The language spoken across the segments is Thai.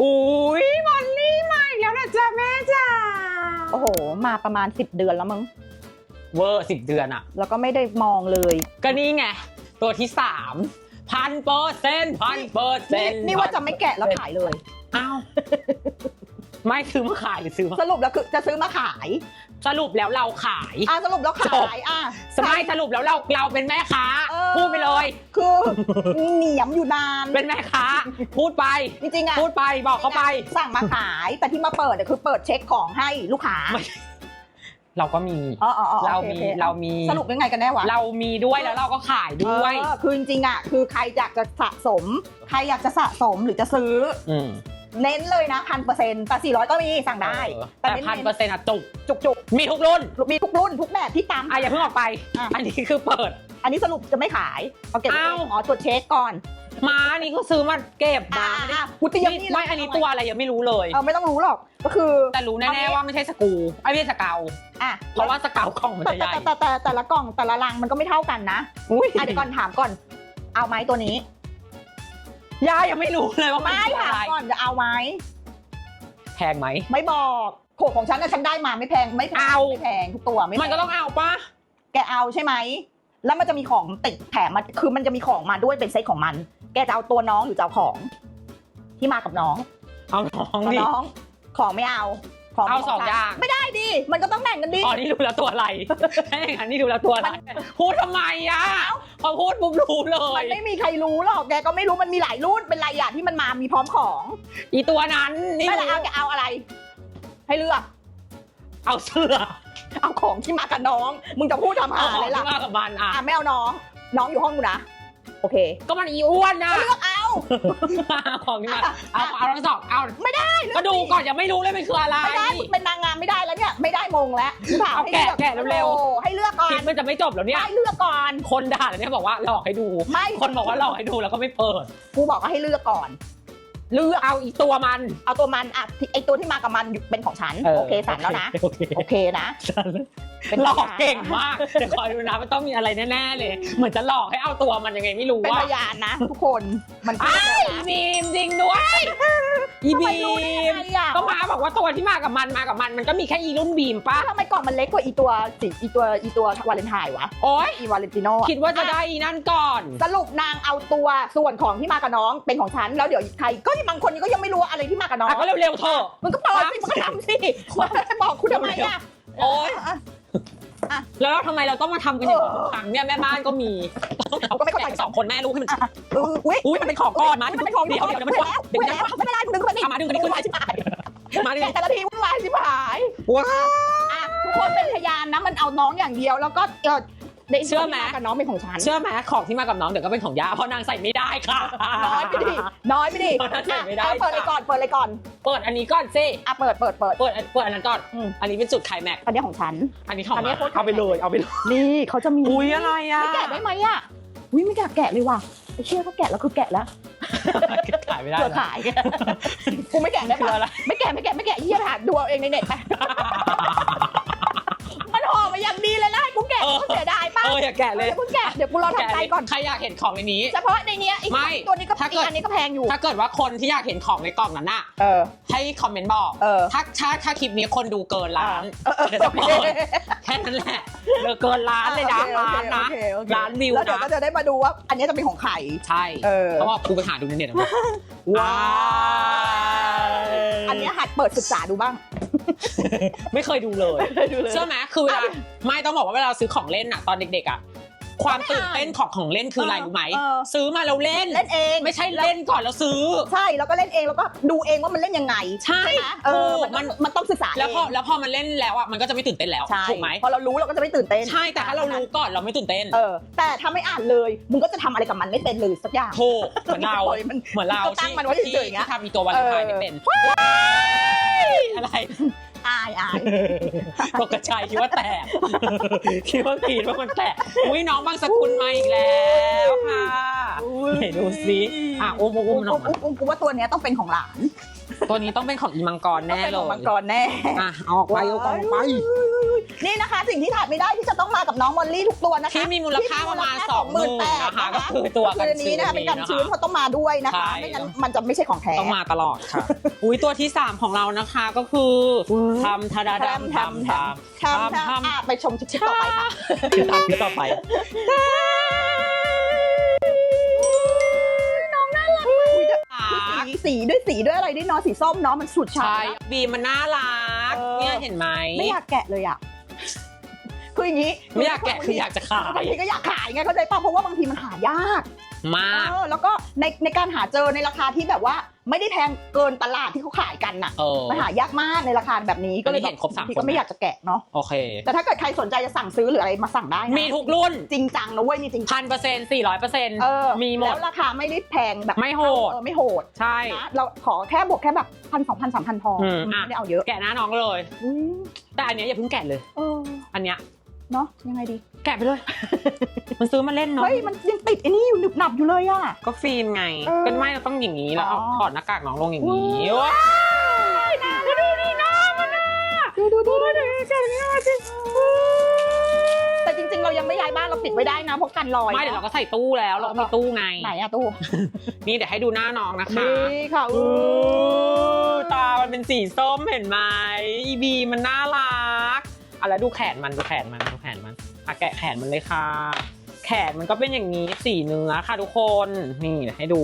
อุ้ยมอลลี่มาอีกแล้วนะจ๊ะแม่จ๋าโอ้โห มาประมาณ 10 เดือนแล้วมั้ง เวอร์สิบเดือนอะแล้วก็ไม่ได้มองเลยก็นี่ไง ตัวที่สามพันเปอร์เซ็นต์พันเปอร์เซ็นี่นต์นี่ว่าจะไม่แกะแล้วขายเลย อ้าวไม่ซื้อมาขายหรือซื้อมาสรุปแล้วคือจะซื้อมาขายสรุปแล้วเราขาย อะสรุปแล้วขายอะสมัยสรุปแล้วเราเราเป็นแม่ค้า เออ พูดไปเลย คือเหนียมอยู่นาน เป็นแม่ค้า พูดไป จริงๆอะพูดไปบอกเขาไป สั่งมาขาย แต่ที่มาเปิดอะคือเปิดเช็คของให้ลูกค้าไม่เราก็มี อ๋ออ๋ออ๋อเราโอคมีโอคเรามี สรุปยังไงกันแน่วะเรามีด้วยแล้วเราก็ขายด้วยเออคือจริงๆอะคือใครอยากจะสะสม ใครอยากจะสะสมหรือจะซื้อ อืมเน้นเลยนะพันเปอร์เซ็นต์แต่สี่ร้อยก็มีสั่งได้ เออแต่แต่เน้นพันเปอร์เซ็นต์อะจุกจุกจุกมีทุกรุ่นๆมีทุกรุ่นทุกแบบที่ตาม อะอย่าเพิ่งออกไป อะ อันนี้คือเปิด อันนี้สรุปจะไม่ขายเอาเก็บไว้อ้าวอ๋อตรวจเช็คก่อน ม้านี่ก็ซื้อมาเก็บอ่ามาไม่ได้อ่าพุทธิยมนี่นี่ไม่อันนี้ตัวอะไรยังไม่รู้เลย เออไม่ต้องรู้หรอกก็คือ แต่รู้แน่ๆว่าไม่ใช่สกรูไอ้ไม่ใช่สเกาอะเพราะว่าสเกากล่องมันแต่จะใหแต่ญ่แต่แต่แต่ละกล่องแต่ละรังมันก็ไม่เท่ากันนะอุ้ยอะเดี๋ยวก่อนถามก่อน เอาไหมตัวนี้ยายยังไม่รู้เลยว่ามันไม่คือถาอะมไรก่อนจะเอาไหมแพงไหม ไม่บอกโขกของฉันนะฉันได้มาไม่แพงไม่แพงเอา ไม่แพงทุกตัวไม่แพมันก็ต้องเอาปะแกเอาใช่ไหม แล้วมันจะมีของติดแถมมาคือมันจะมีของมาด้วยเป็นเซตของมัน แกจะเอาตัวน้องหรือจะเอาของ ที่มากับน้องเอาน้องเอาดิน้อง ของไม่เอา ของเอาสองฉันอย่างไม่ได้ดิมันก็ต้องแบ่งกันดิ อ๋อนี่รู้แล้วตัวอะไรถ้าอย่างนั้นนี่รู้แล้วตัวอะไรพูดทำไมอะพอพูดปุ๊บรู้เลมัย นไม่มีใครรู้หรอกแกก็ไม่รู้มันมีหลายรุ่นเป็นรายอย่างที่มันมามีพร้อมของอีตัวนั้นนี่ไม่ละเอาแกเอาอะไร ให้เลือก เอาเสื้อ เอาของที่มากับน้อง มึงจะพูดทำหาเอาขอะองไรที่ล่ะมากับมันอะ อะไม่เอาน้อง น้องอยู่ห้องกูนะ โอเค ก็มันอีอ้วนนะเลือกเอาของที่มาเอาเอาทั้งสองเอาไม่ได้ก็ดูก่อนยังไม่รู้เลยมันคืออะไร ไม่ได้มึงเป็นนางงามไม่ได้แล้วเนี่ย ไม่ได้มงแล้วถามเอาให้แกะเลือกแกะเร็วๆ โอ้ให้เลือกก่อคลินปมันจะไม่จบแล้วเนี่ย ให้เลือกก่อน คนด่าเลยเนี่ยบอกว่าหลอกให้ดู ไม่คนบอกว่าหลอกให้ดูแล้วก็ไม่เปิด กูบอกว่าให้เลือกก่อน เลือกเอาอีตัวมัน เอาตัวมันอะที่ไอตัวที่มากับมันอยู่เป็นของฉันโอเคสันแล้วนะ โอเคโอเคนะ สันเป็นหลอกพยานเก่งมากเดี๋ยวคอยดูนะมันต้องมีอะไรแน่ๆเลย เหมือนจะหลอกให้เอาตัวมันยังไงไม่รู้เป็นว่าพยานนะ ทุกคนมันคือไอ้พยานบีมจริงด้วย อีทำไมบีรู้ได้ยังมไงอะก็มาบอกว่าตัวที่มากับมันมากับมัน มันก็มีแค่อีรุ่นบีมปะทำไมกล่องมันเล็กกว่าอีตัวสีอีตัวอีตัววาเลนไทน์วะโอ๊ยอีวาเลนติโนคิดว่าจะได้อีนั่นก่อน สรุปนางเอาตัวส่วนของที่มากับน้องเป็นของฉันแล้วเดี๋ยวใครก็บางคนก็ยังไม่รู้ว่าอะไรที่มากับน้อง อะก็เร็วๆเถอะ มันก็เปิดสิมันก็ทำสิมันบอกคุณทำไมอะโอ๊ยะ แล้วทำไมเราต้องมาทำกันอย่างนี้ทุกครั้งเนี่ยแม่บ้านก็มีก็ไม่เข้าใจสองคนแม่ลูกให้มันเอออุ้ยอุ้ยมันเป็นของก้อนมามันเป็นของเดี๋ยวเดี๋ยวเดี๋ยวมันแล้วเดี๋ยวแล้เดี๋ยววไม่เป็นไรดึงขึ้นมาดิเอามาดึงกันดิวุ่นวายชิบหายมาดิแกะแต่ละทีวุ่นวายชิบหายว้าอะทุกคนเป็นพยานนะมันเอาน้องอย่างเดียวแล้วก็ เออในเชื่อไหมที่ากับน้องเป็นของฉัน เชื่อไหมของที่มากับน้องเดี๋ยวก็เป็นของย่าเพราะนางใส่ไม่ได้ค่ะ น้อยไปดิ น้อยไปดิเพราะนั้นใส่ไม่ได้ อะเปิดเลยก่อน เปิดเลยก่อน เปิดอันนี้ก่อนสิอะ เปิด เปิด เปิด เปิดอันเปิดอันนั้นก่อนอืม อันนี้เป็นจุดไคลแม็กซ์อันนี้ของฉัน อันนี้ของอันนี้มาโคตร เอาไปเลย เอาไปเลย นี่เขาจะมีอุ้ยอะไรอะไม่แกะได้ไหมอะอุ้ยไม่แกะแกะเลยว่ะไอ้เชื่อถ้าแกะแล้วคือแกะแล้วขายไม่ได้เผื่อนะขาย กูไม่แกะได้คือปะอะไรไม่แกะไม่แกะไม่แกะเฮียหาดูเอาเองในเน็ตไป มันห่อมาอย่างดีเลยนะให้ กูแกะกูเสียดายป่ะเอออย่าแกะเลยเดี๋ยวกูแกะเดี๋ยวกูรอแกะทำใจเลยก่อน ใครอยากเห็นของในนี้ เฉพาะในเนี้ยอีกไม่ตัวนี้ก็ถ้าเกิอีด กอันนี้ก็แพงอยู่ ถ้าเกิดว่าคนที่อยากเห็นของในกล่องนั้นน่ะ เออ ให้คอมเมนต์บอก เออ ถ้าถ้าถ้าคลิปนี้คนดูเกินล้านเออเออเดี๋ยวจะเปิดแค่นั้นแหละเหลือเกินล้านเลยนะโอล้านเคนะ โอเคโอเคล้านวิวแล้วเดี๋ยวนะ ก็จะได้มาดูว่า อันนี้จะเป็นของใคร ใช่เออ เขาบอกกูไปหาดูในเน็ตอะว้าวอันนี้หัดเปิดศึกษาดูบ้าง ไม่เคยดูเลยดูเลย เชื่อไหมคือเวลาไม่ต้องบอกว่าเวลาซื้อของเล่นอะตอนเด็กๆอะความตื่นเต้นของของเล่นคืออะไรรู้ไหม เออ ซื้อมาแล้วเล่น เล่นเองไม่ใช่เล่นก่อนแล้วซื้อ ใช่แล้วก็เล่นเองแล้วก็ดูเองว่ามันเล่นยังไงใช่ไหมเออถูกมันมันต้องศึกษาแล้วพอเงแล้วพอมันเล่นแล้วอะมันก็จะไม่ตื่นเต้นแล้วใช่ถูกไหมพอเรารู้เราก็จะไม่ตื่นเต้นใช่แต่ถ้าเรารู้ก่อนเราไม่ตื่นเต้นเออ แต่ถ้าไม่อ่านเลยมึงก็จะทำอะไรกับมันไม่เป็นเลยสักอย่าง ถูกเหมือนเราปล่อยมันเหมือนเราก็ตั้งมันไว้เฉยๆอย่างเงี้ย ที่ทำอีตัววาเลนไทน์ไม่เป็นอะไร อายอายตกกระจายคิดว่าแตกคิดว่ากรีดว่ามันแตกอุ้ยน้องบางสกุลมาอีกแล้วค่ะไหน ดูซิอะอุ้มอุ้มอุ้มน้องอุ้มอุ้มกูว่าตัวเนี้ยต้องเป็นของหลานตัวนี้ต้องเป็นของอีมังกรต้องแน่เป็นเลของมัยงกรแน่อะเอาออกไปเอาออกไป นี่นะคะ สิ่งที่ขาดไม่ได้ที่จะต้องมากับน้องมอลลี่ทุกตัวนะคะที่มีมูลค่าประมาณที่สองหมื่น28,000นะคะก็คือตัวกันคืออันนี้นะคะเป็นการชื้นเขาต้องมาด้วยนะคะใช่ไม่งั้นมันจะไม่ใช่ของแท้ต้องมาตลอดค่ะอุ้ยตัวที่ 3 ของเรานะคะก็คืออุ๊ยทำทาดาแทดมำแทมแทมแทมแทมอะไปชมชิ้นต่อไปค่ะคือตามที่ต่อไป สีสีด้วยสีด้วยอะไรด้วยเนาะสีส้มเนาะมันสุดฉ่ำใช่นะ บีมมันน่ารัก เออ เนี่ยเห็นไหมไม่อยากแกะเลยอะ คืออย่างนี้ไม่อยากแกะคืออยากจะขายบางทีก็อยากขายไงเข้าใจป่ะเพราะว่าบางทีมันหายาก มาก เออแล้วก็ในในการหาเจอในราคาที่แบบว่าไม่ได้แพงเกินตลาดที่เขาขายกันน่ะเออ มันหายากมากในราคาแบบนี้ก็เลยอันนี้เห็นครบสามางทีคน ก็ไม่อยากจะแกะเนาะโอเค แต่ถ้าเกิดใครสนใจจะสั่งซื้อหรืออะไรมาสั่งได้นะมีทุกรุ่นจริงจังนะเว้ยนี่จริงจังพันเปอร์เซ็นต์สี่ร้อยเปอร์เซ็นต์เออมีหมด แล้วราคาไม่ได้แพงแบบไม่โหด เออไม่โหดใช่ นะเราขอแค่บวกแค่แบบพันสองพันสามพันพออมอะ ไม่ได้เอาเยอะแกะหน้าน้องเลยอุ๊ยแต่อันเนี้ยอย่าเพิ่งแกะเลย เอออันเนี้ย เนาะยังไงดี แกะไปเลย มันซื้อมาเล่นเนาะเฮ้ยมันยังติดไอ้นี่อยู่หนึบหนับอยู่เลยอะ ก็ฟิล์มไงเออก็ไม่เราต้องอย่างนี้แล้วเอาอ๋อ ถอดหน้ากากน้องลงอย่างนี้ว้ว้ายดูดิหน้ามันน่ะดูดูดูดูแต่จริง ๆ เรายังไม่ย้ายบ้านเราปิดไว้ได้นะเพราะกันรอยไม่เดี๋ยวเราก็ใส่ตู้แล้วเราก็มีตู้ไง ไหนอะตู้นี่เดี๋ยวให้ดูหน้าน้องนะคะ นี่ค่ะอู้ตา มันเป็นสีส้มเห็นไหมอีบีมันน่ารัก อะแล้วดูแขนมันดูแขนมันดูแขนมันอะแกะแขนมันเลยค่ะ แขนมันก็เป็นอย่างนี้สีเนื้อค่ะทุกคนนี่เดี๋ยวให้ดู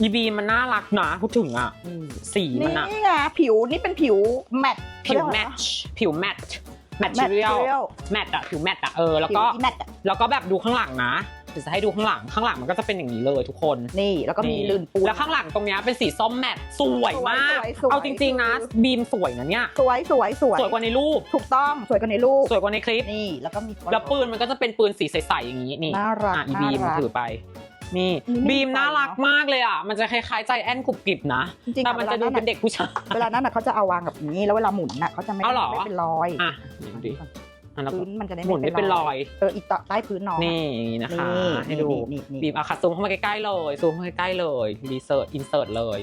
อีบีมันน่ารักนะพูดถึงอะอืมสีมันอะนี่ไงผิวนี่เป็นผิวแมตต์ผิวแมทช์ผิวแมทแมทแมตเรียลเรียลแมทอะผิวแมทอะเออแล้วผิวก็แมตต์อะแล้วก็แบบดูข้างหลังนะ เดี๋ยวจะให้ดูข้างหลังข้างหลังมันก็จะเป็นอย่างนี้เลยทุกคน นี่แล้วก็มีลื่นปูน แล้วข้างหลังตรงเนี้ยเป็นสีส้มแมทสวยมาก สวยสวยเอาจริงๆนะบีมสวยนะเนี่ยสวยสวยสวยสวยกว่าในรูป ถูกต้องสวยกว่าในรูปสวยกว่าในคลิป นี่แล้วก็มี แล้วปืนมันก็จะเป็นปืนสีใสๆอย่างนี้นี่น่ารักอะอีบีมน่ารักถือไป นี่นี่ไม่บีมมีไฟน่ารักเนอะมากเลยอะ มันจะคล้ายๆใจแอนกรุบกริบนะจริงๆแต่มันจะดูเป็นเด็กผู้ชาย เวลานั้นน่ะเขาจะเอาวางกับอย่างนี้แล้วเวลาหมุนน่ะเขาจะไม่เอาเหรอ ไม่เป็นรอยอะดูดิอะ แล้วก็พื้นมันจะได้หมุนไม่เป็นรอย เอออีกต่อใต้พื้นน้องนี่อย่างนี้นะคะนี่ให้ดูนี่นี่บีมเอาค่ะซูมเข้ามาใกล้ๆเลยซูมเข้ามาใกล้ๆเลยรีเสิร์ชอินเสิร์ตเลย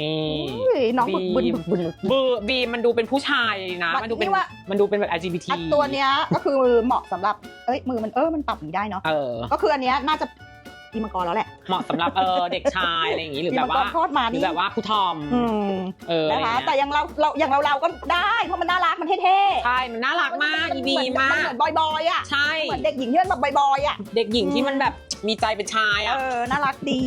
นี่อุ้ยน้องบึกบึนบีมบึกบึนบือบีมมันดูเป็นผู้ชายนะมันมันดูเป็นนี่ว่ามันดูเป็นแบบ LGBT อันตัวเนี้ยก็คือเหมาะสำหรับเอ้ยมือมันเออมันปรับอย่างนี้ได้เนาะเออก็คืออันเนี้ยน่าจะ อีมังกรแล้วแหละ เหมาะสำหรับเออเด็กชายอะไรอย่างงี้หรืออีแบมับงกว่ารทอดมาหรือนี่แบบว่าผู้ทอมอืมเออนะคะอะไรแต่เงี้ยอย่างเราเราอย่างเราเราก็ได้เพราะมันน่ารักมันเท่ใช่มันน่าๆรักมากอีบีนเหมากนเหมือนบอยบอยๆอะใช่ เหมือนเด็กหญิงที่มันแบบบอยๆอะ เด็กหญิงที่มันแบบมีใจเป็นชายเออะอน่ารักดี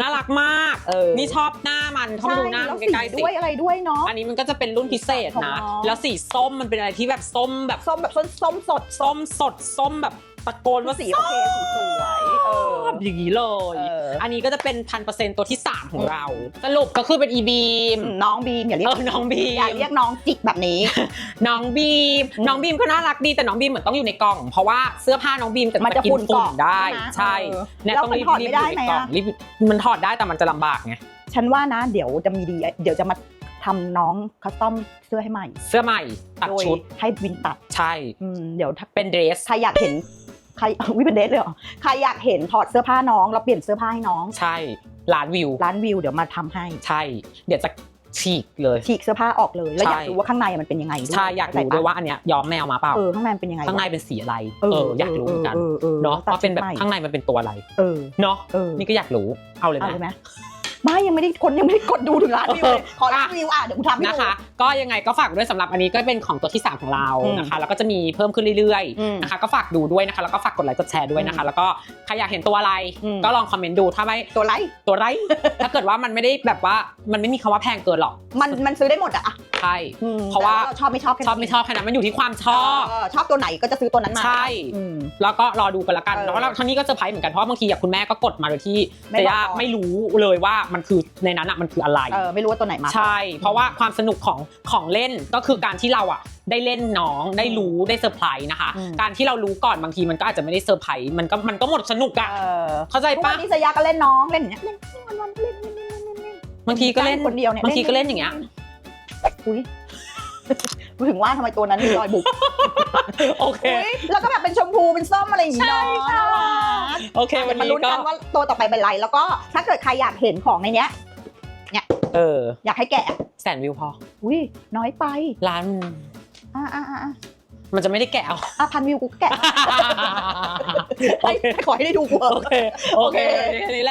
น่ารักมาก เออนี่ชอบหน้ามันเข้ามาดูหน้าแล้มัวนสีใกล้ๆสิ ด้วยอะไรด้วยเนาะ อันนี้มันก็จะเป็นรุ่นพิเศษนะของน้อง แล้วสีส้มมันเป็นอะไรที่แบบส้มแบบส้มแบบส้มส้มสด ส้มสดส้มแบบ ตะโกนว่าสีสีโอเคสีสวยเออ อย่างนี้เลย เอออันนี้ก็จะเป็นพันเปอร์เซ็นต์ตัวที่ 3 ของเรา สรุปก็คือเป็นอีบีมน้องบีมอย่าเรียเอกอน้องบีอย่ามเรียกน้องจิกแบบนี้ น้องบีมอืมน้องบีมก็น่ารักดีแต่น้องบีมเหมือนต้องอยู่ในกล่อง เพราะว่าเสื้อผ้าน้องบีมแต่มันจะกิฝุ่นฝุ่นเกาะได้ ใช่ใช่ไหมเนี่ยแล้วต้องมันรีบถอดรีบไม่ได้อยู่ในไหมกล่องอะ รีบมันถอดได้แต่มันจะลำบากไงฉันว่านะ เดี๋ยวจะมีดี เดี๋ยวจะมาทำน้องคัสตอมเสื้อให้ใหม่เสื้อใหม่ตัดโดยชุดให้วินตัดใช่ อืมเดี๋ยวถ้าเป็นเดรส ใครอยากเห็นใค รวิเป็นเดทเลยเหรอใครอยากเห็นถอดเสื้อผ้าน้องแล้วเปลี่ยนเสื้อผ้าให้น้องใช่ล้านวิวร้านวิวเดี๋ยวมาทำให้ ใช่ เดี๋ยวจะฉีกเลย ฉีกเสื้อผ้าออกเลย แล้วใช่อยากรู้ว่าข้างในมันเป็นยังไงด้วยใช่อยากรู้ด้วยว่าอันเนี้ยย้อมแมวมาเปล่าเออข้างในมันเป็นยังไงวะข้างในเป็นสีอะไรเอออยากรู้เหมือนกันออออเนาะตัดว่าเป็นแบบชุดใหม่ข้างในมันเป็นตัวอะไรเออเนาะเออนี่ก็อยากรู้เอาเลยไหเอามเลย ไหมไม่ยังไม่ได้คนยังไม่ได้กดดูถึงร้านวิวเลยขอร้านวิวอะเดี๋ยวกูทำให้นะดูคะก็ยังไงก็ฝากด้วยสำหรับอันนี้ก็เป็นของตัวที่ 3 ของเราอืมนะคะแล้วก็จะมีเพิ่มขึ้นเรื่อยอืมๆนะคะก็ฝากดูด้วยนะคะแล้วก็ฝากกดไลค์กดแชร์ด้วยนะคะ แล้วก็ใครอยากเห็นตัวอะไรอืม ก็ลองคอมเมนต์ดูถ้าไม่ตัวไรตัวไร ถ้าเกิดว่ามันไม่ได้แบบว่ามันไม่มีคำว่าแพงเกินหรอก มันมันซื้อได้หมดอะอะ ใช่ อืมเพราะว่าแต่ชอบไม่ชอบแค่ชอบไม่ชอบแค่นั้นมันอยู่ที่ความชอบเชอบตัวไหนก็จะซื้อตัวนั้นมา ใช่ อืม แล้วก็รอดูกันละกันเออแล้วเราทั้งนี้ก็เซอร์ไพรส์เหมือนกันเพราะว่าบางทีอะคุณแม่ก็กดมาโดยที่ไม่เจบอก ย่าก่อนไม่รู้เลยว่ามันคือในนั้นอะมันคืออะไร เออไม่รู้ว่าตัวไหนมา ใช่ เพราะว่าความสนุกของของเล่นก็คือการที่เราอะได้เล่นน้องได้รู้ได้เซอร์ไพรส์นะคะ อืม การที่เรารู้ก่อนบางทีมันก็อาจจะไม่ได้เซอร์ไพรส์มันก็มันก็หมดสนุกอะเออเข้าใจทุกปะวันนี้สยาก็เล่นน้องเล่นอย่างเงี้ยเล่นวันวันๆเล่นเล่นเล่นเล่นเล่นเล่นบางทีก็เล่น คนเดียวเนี่ยบางทีก็เล่นอย่างเงี้ย อุ้ยกูถึงว่าทำไมตัวนั้นมีรอยบุกโอเคอุ้ยแล้วก็แบบเป็นชมพูเป็นส้มอะไรอย่างงี้เนาะใช่น่ารักโอเค วันมานี้ลุ้นก็ กันว่าตัวต่อไปเป็นไร แล้วก็ถ้าเกิดใครอยากเห็นของในเนี้ย เออ อยากให้แกะแสนวิวพอ อุ้ยน้อยไปล้านอ่าอ่าอ่ามันจะไม่ได้แกะเอา อะพันวิวกูแกะให้ขอให้ได้ดูกูเถโออะเค โอเคโอเค แค่นี้แหละ